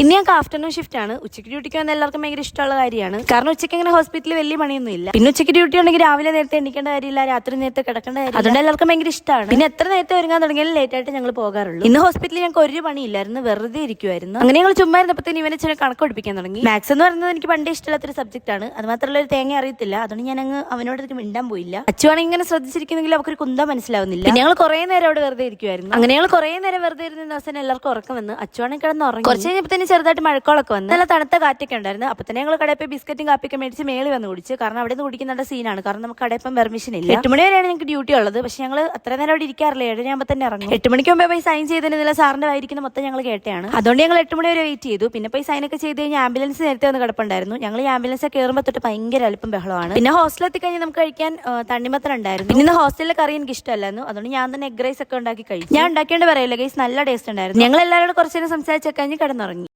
ഇനി ഞങ്ങൾക്ക് afternoon shift ആണ്. ഉച്ചയ്ക്ക് ഡ്യൂട്ടിക്ക് വന്ന എല്ലാവർക്കും ഭയങ്കര ഇഷ്ടമുള്ള കാര്യമാണ്. കാരണം ഉച്ചയ്ക്ക് അങ്ങനെ ഹോസ്പിറ്റലിൽ വലിയ പണിയൊന്നും ഇല്ല പിന്നെ ഉച്ചയ്ക്ക് ഡ്യൂട്ടി ഉണ്ടെങ്കിൽ രാവിലെ നേരത്തെ എണ്ണിക്കേണ്ട കാര്യമില്ല രാത്രി നേരത്തെ കിടക്കേണ്ട കാര്യം അതുകൊണ്ട് എല്ലാവർക്കും ഭയങ്കര ഇഷ്ടമാണ്. പിന്നെ എത്ര നേരത്തെ ഒരുങ്ങാൻ തുടങ്ങിയാലും ലേറ്റ് ആയിട്ട് ഞങ്ങൾ പോകാറുള്ളൂ. ഇന്ന് ഹോസ്പിറ്റലിൽ ഞങ്ങൾക്ക് ഒരു പണിയില്ലായിരുന്നു വെറുതെ ഇരിക്കുമായിരുന്നു അങ്ങനെ ഞങ്ങൾ ചുമ്മാ ഇരുന്നപ്പോഴത്തേന് ഇവനെ ചില കണക്ക് പഠിപ്പിക്കാൻ തുടങ്ങി. മാത്സ് എന്ന് പറയുന്നത് എനിക്ക് പണ്ടേ ഇഷ്ടമില്ലാത്തൊരു സബ്ജക്റ്റ് ആണ്. അത് മാത്രമല്ല ഒരു തേങ്ങ അറിയത്തില്ല. അതുകൊണ്ട് ഞാൻ അങ്ങ് അവനോട് മിണ്ടാൻ പോയില്ല. അച്ഛനാണെങ്കിൽ ഇങ്ങനെ ശ്രദ്ധിച്ചിരിക്കുന്നെങ്കിൽ അവർക്ക് ഒരു കുന്ത മനസ്സിലാവുന്നില്ല. ഞങ്ങൾ കുറെ നേരം അവിടെ വെറുതെ ഇരിക്കുമായിരുന്നു അങ്ങനെ ഞങ്ങൾ കുറെ നേരം വെറുതെ ഇരുന്ന ദിവസം എല്ലാവർക്കും ഉറക്കം വന്ന് അച്ഛനാണെങ്കിൽ കിടന്ന് ഉറങ്ങി. കുറച്ച് കഴിഞ്ഞപ്പോൾ തന്നെ ചെറുതായിട്ട് മഴക്കോളൊക്കെ വന്ന് നല്ല തണുത്ത കാറ്റൊക്കെ ഉണ്ടായിരുന്നു. അപ്പൊ തന്നെ ഞങ്ങൾ കടയിൽ പോയി ബിസ്ക്കറ്റും കാപ്പിയൊക്കെ മേടിച്ച് മേളി വന്ന് കുടിച്ച്. കാരണം അവിടെ നിന്ന് കുടിക്കുന്ന സീനാണ്. കാരണം നമുക്ക് കടയിൽ ഇപ്പം പെർമിഷൻ ഇല്ല. എട്ട് മണി വരെയാണ് ഞങ്ങൾക്ക് ഡ്യൂട്ടി ഉള്ളത്. പക്ഷെ ഞങ്ങൾ അത്ര നേരം അവിടെ ഇരിക്കാറില്ല. ഏഴരയാകുമ്പോൾ തന്നെ ഇറങ്ങും. എട്ട് മണിക്ക് മുമ്പേ പോയി സൈൻ ചെയ്തതിന് സാറിന്റെ ആയിരിക്കുന്ന മൊത്തം ഞങ്ങൾ കേട്ടയാണ്. അതുകൊണ്ട് ഞങ്ങൾ എട്ട് മണി വരെ വെയിറ്റ് ചെയ്തു. പിന്നെ പോയി സൈനൊക്കെ ചെയ്ത് കഴിഞ്ഞാൽ ആംബുലൻസ് നേരത്തെ വന്ന് കിടപ്പുണ്ടായിരുന്നു. ഞങ്ങൾ ഈ ആംബുലൻസ് കയറുമ്പോൾ തൊട്ട് ഭയങ്കര അല്പം ബഹളമാണ്. പിന്നെ ഹോസ്റ്റലിൽ എത്തിക്കഴിഞ്ഞാൽ നമുക്ക് കഴിക്കാൻ തണ്ണിമത്തൻ ഉണ്ടായിരുന്നു. പിന്നെ ഹോസ്റ്റലിലെ കറി എനിക്ക് ഇഷ്ടമല്ലായിരുന്നു. അതുകൊണ്ട് ഞാൻ തന്നെ എഗ് റൈസ് ഒക്കെ ഉണ്ടാക്കി കഴിച്ചു. ഞാൻ ഉണ്ടാക്കേണ്ട പറയില്ല ഗൈസ് നല്ല ടേസ്റ്റ് ഉണ്ടായിരുന്നു. ഞങ്ങൾ എല്ലാവരോടും കുറച്ചു നേരം സംസാരിച്ചൊക്കെ കഴിഞ്ഞ് കിടന്നുറങ്ങി.